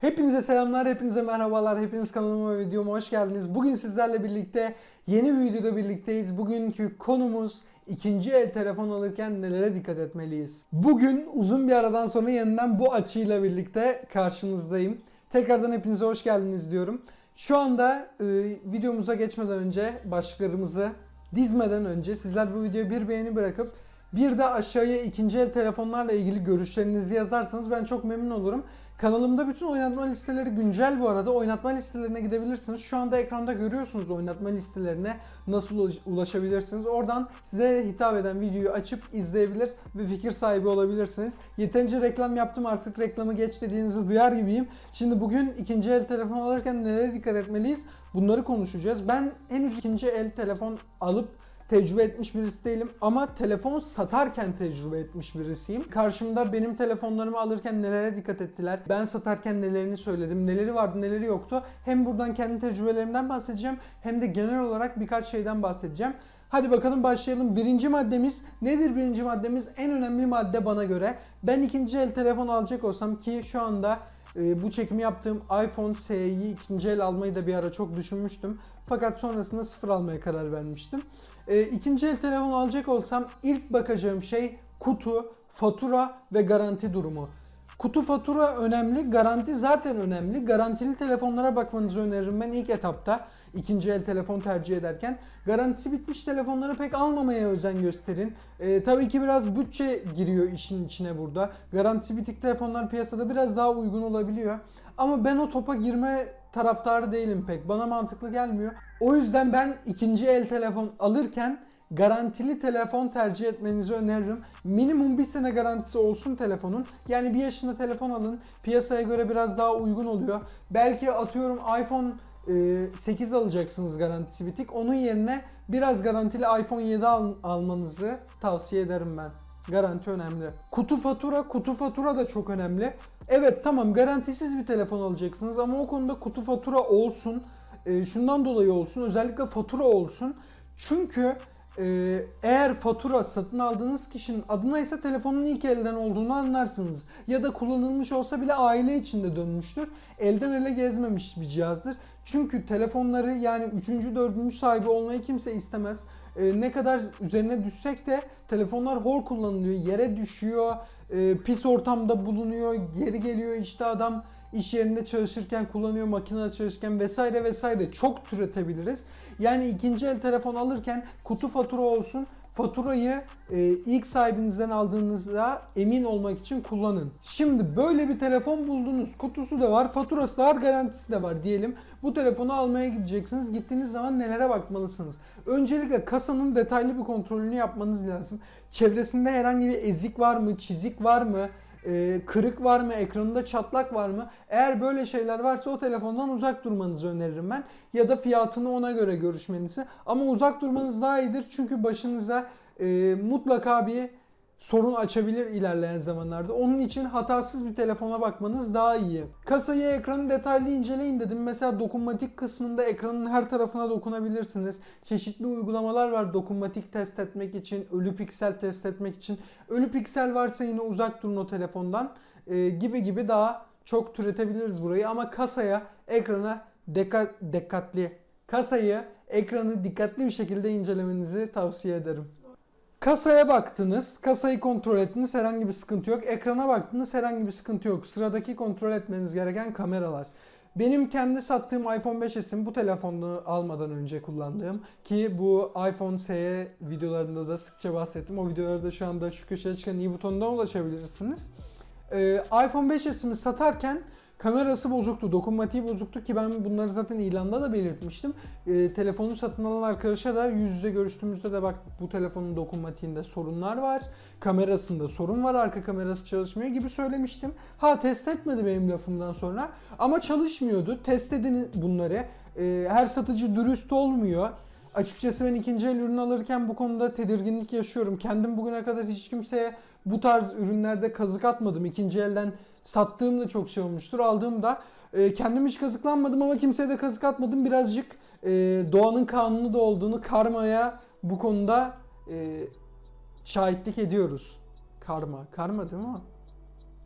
Hepinize selamlar, hepinize merhabalar, hepiniz kanalıma ve videoma hoş geldiniz. Bugün sizlerle birlikte yeni bir videoda birlikteyiz. Bugünkü konumuz ikinci el telefon alırken nelere dikkat etmeliyiz? Bugün uzun bir aradan sonra yeniden bu açıyla birlikte karşınızdayım. Tekrardan hepinize hoş geldiniz diyorum. Şu anda e, videomuza geçmeden önce başlıklarımızı dizmeden önce sizler bu videoya bir beğeni bırakıp bir de aşağıya ikinci el telefonlarla ilgili görüşlerinizi yazarsanız ben çok memnun olurum. Kanalımda bütün oynatma listeleri güncel bu arada. Oynatma listelerine gidebilirsiniz. Şu anda ekranda görüyorsunuz oynatma listelerine nasıl ulaş- ulaşabilirsiniz. Oradan size hitap eden videoyu açıp izleyebilir ve fikir sahibi olabilirsiniz. Yeterince reklam yaptım artık reklamı geç dediğinizi duyar gibiyim. Şimdi bugün ikinci el telefon alırken nelere dikkat etmeliyiz? Bunları konuşacağız. Ben henüz ikinci el telefon alıp tecrübe etmiş birisi değilim ama telefon satarken tecrübe etmiş birisiyim. Karşımda benim telefonlarımı alırken nelere dikkat ettiler, ben satarken nelerini söyledim, neleri vardı neleri yoktu. Hem buradan kendi tecrübelerimden bahsedeceğim hem de genel olarak birkaç şeyden bahsedeceğim. Hadi bakalım başlayalım. Birinci maddemiz nedir birinci maddemiz? En önemli madde bana göre. Ben ikinci el telefon alacak olsam ki şu anda e, bu çekimi yaptığım iPhone SE'yi ikinci el almayı da bir ara çok düşünmüştüm. Fakat sonrasında sıfır almaya karar vermiştim. E, ikinci el telefon alacak olsam ilk bakacağım şey kutu, fatura ve garanti durumu. Kutu fatura önemli, garanti zaten önemli. Garantili telefonlara bakmanızı öneririm ben ilk etapta. ikinci el telefon tercih ederken. Garantisi bitmiş telefonları pek almamaya özen gösterin. Ee, tabii ki biraz bütçe giriyor işin içine burada. Garantisi bitik telefonlar piyasada biraz daha uygun olabiliyor. Ama ben o topa girme taraftarı değilim pek. Bana mantıklı gelmiyor. O yüzden ben ikinci el telefon alırken garantili telefon tercih etmenizi öneririm. Minimum bir sene garantisi olsun telefonun. Yani bir yaşında telefon alın. Piyasaya göre biraz daha uygun oluyor. Belki atıyorum iPhone e, 8 alacaksınız garantisi bitik. Onun yerine biraz garantili iPhone 7 al- almanızı tavsiye ederim ben. Garanti önemli. Kutu fatura, kutu fatura da çok önemli. Evet tamam garantisiz bir telefon alacaksınız ama o konuda kutu fatura olsun. E, şundan dolayı olsun özellikle fatura olsun. Çünkü ee, eğer fatura satın aldığınız kişinin adına ise telefonun ilk elden olduğunu anlarsınız. Ya da kullanılmış olsa bile aile içinde dönmüştür. Elden ele gezmemiş bir cihazdır. Çünkü telefonları yani 3. 4. sahibi olmayı kimse istemez. Ee, ne kadar üzerine düşsek de telefonlar hor kullanılıyor. Yere düşüyor, e, pis ortamda bulunuyor, geri geliyor işte adam iş yerinde çalışırken kullanıyor, makinede çalışırken vesaire vesaire çok türetebiliriz. Yani ikinci el telefon alırken kutu fatura olsun. Faturayı e, ilk sahibinizden aldığınızda emin olmak için kullanın. Şimdi böyle bir telefon buldunuz. Kutusu da var, faturası da var, garantisi de var diyelim. Bu telefonu almaya gideceksiniz. Gittiğiniz zaman nelere bakmalısınız? Öncelikle kasanın detaylı bir kontrolünü yapmanız lazım. Çevresinde herhangi bir ezik var mı, çizik var mı? Ee, kırık var mı, ekranında çatlak var mı? Eğer böyle şeyler varsa o telefondan uzak durmanızı öneririm ben. Ya da fiyatını ona göre görüşmenizi. Ama uzak durmanız daha iyidir çünkü başınıza e, mutlaka bir sorun açabilir ilerleyen zamanlarda. Onun için hatasız bir telefona bakmanız daha iyi. Kasayı, ekranı detaylı inceleyin dedim. Mesela dokunmatik kısmında ekranın her tarafına dokunabilirsiniz. Çeşitli uygulamalar var dokunmatik test etmek için, ölü piksel test etmek için. Ölü piksel varsa yine uzak durun o telefondan Ee, gibi gibi daha çok türetebiliriz burayı. Ama kasaya, ekrana dikkat, dikkatli. Kasayı, ekranı dikkatli bir şekilde incelemenizi tavsiye ederim. Kasaya baktınız, kasayı kontrol ettiniz, herhangi bir sıkıntı yok. Ekrana baktınız, herhangi bir sıkıntı yok. Sıradaki kontrol etmeniz gereken kameralar. Benim kendi sattığım iPhone 5s'im bu telefonu almadan önce kullandığım ki bu iPhone SE videolarında da sıkça bahsettim. O videoları da şu anda şu köşeye çıkan i butonundan ulaşabilirsiniz. Ee, iPhone 5s'imi satarken kamerası bozuktu, dokunmatiği bozuktu ki ben bunları zaten ilanda da belirtmiştim. Ee, telefonu satın alan arkadaşa da yüz yüze görüştüğümüzde de bak bu telefonun dokunmatiğinde sorunlar var. Kamerasında sorun var, arka kamerası çalışmıyor gibi söylemiştim. Ha test etmedi benim lafımdan sonra ama çalışmıyordu. Test edin bunları. Ee, her satıcı dürüst olmuyor. Açıkçası ben ikinci el ürün alırken bu konuda tedirginlik yaşıyorum. Kendim bugüne kadar hiç kimseye bu tarz ürünlerde kazık atmadım. İkinci elden sattığım da çok şey olmuştur. Aldığım da e, kendim hiç kazıklanmadım ama kimseye de kazık atmadım. Birazcık e, doğanın kanunu da olduğunu karmaya bu konuda e, şahitlik ediyoruz. Karma. Karma değil mi?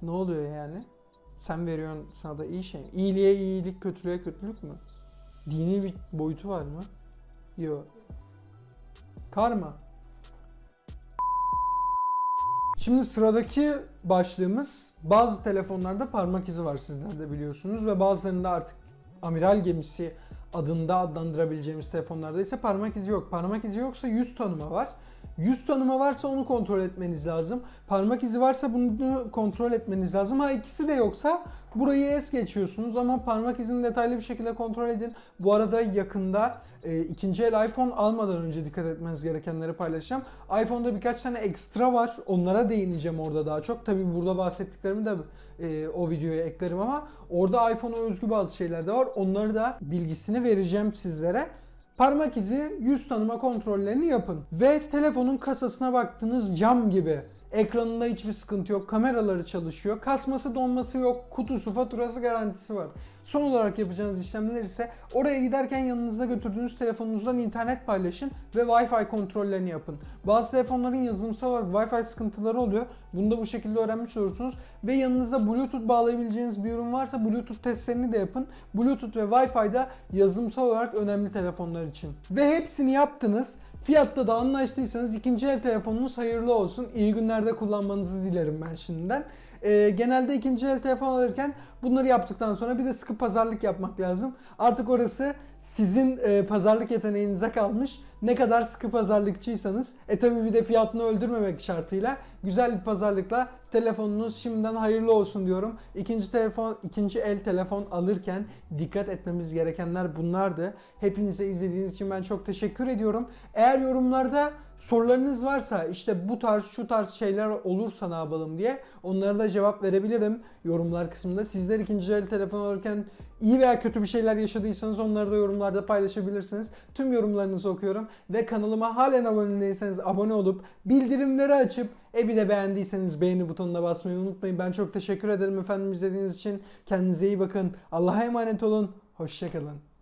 Ne oluyor yani? Sen veriyorsun sana da iyi şey? İyiliğe iyilik, kötülüğe kötülük mü? Dini bir boyutu var mı? Yok. Karma. Şimdi sıradaki başlığımız bazı telefonlarda parmak izi var sizler de biliyorsunuz ve bazılarında artık amiral gemisi adında adlandırabileceğimiz telefonlarda ise parmak izi yok. Parmak izi yoksa yüz tanıma var. Yüz tanıma varsa onu kontrol etmeniz lazım. Parmak izi varsa bunu kontrol etmeniz lazım. Ha ikisi de yoksa burayı es geçiyorsunuz ama parmak izini detaylı bir şekilde kontrol edin. Bu arada yakında e, ikinci el iPhone almadan önce dikkat etmeniz gerekenleri paylaşacağım. iPhone'da birkaç tane ekstra var. Onlara değineceğim orada daha çok. Tabii burada bahsettiklerimi de e, o videoya eklerim ama orada iPhone'a özgü bazı şeyler de var. Onları da bilgisini vereceğim sizlere. Parmak izi yüz tanıma kontrollerini yapın. Ve telefonun kasasına baktığınız cam gibi. Ekranında hiçbir sıkıntı yok. Kameraları çalışıyor. Kasması donması yok. Kutusu, faturası, garantisi var. Son olarak yapacağınız işlemler ise oraya giderken yanınızda götürdüğünüz telefonunuzdan internet paylaşın ve Wi-Fi kontrollerini yapın. Bazı telefonların yazılımsal olarak Wi-Fi sıkıntıları oluyor. Bunu da bu şekilde öğrenmiş olursunuz. Ve yanınızda Bluetooth bağlayabileceğiniz bir ürün varsa Bluetooth testlerini de yapın. Bluetooth ve Wi-Fi'da yazılımsal olarak önemli telefonlar için. Ve hepsini yaptınız. Fiyatta da anlaştıysanız ikinci el telefonunuz hayırlı olsun. İyi günlerde kullanmanızı dilerim ben şimdiden. Ee, genelde ikinci el telefon alırken bunları yaptıktan sonra bir de sıkı pazarlık yapmak lazım. Artık orası sizin e, pazarlık yeteneğinize kalmış. Ne kadar sıkı pazarlıkçıysanız. E tabi bir de fiyatını öldürmemek şartıyla güzel bir pazarlıkla telefonunuz şimdiden hayırlı olsun diyorum. İkinci telefon, ikinci el telefon alırken dikkat etmemiz gerekenler bunlardı. Hepinize izlediğiniz için ben çok teşekkür ediyorum. Eğer yorumlarda sorularınız varsa işte bu tarz şu tarz şeyler olursa ne yapalım diye onlara da cevap verebilirim yorumlar kısmında. Sizler ikinci el telefon alırken iyi veya kötü bir şeyler yaşadıysanız onları da yorumlarda paylaşabilirsiniz. Tüm yorumlarınızı okuyorum ve kanalıma halen abone değilseniz abone olup bildirimleri açıp e bir de beğendiyseniz beğeni butonuna basmayı unutmayın. Ben çok teşekkür ederim efendim izlediğiniz için. Kendinize iyi bakın. Allah'a emanet olun. Hoşçakalın.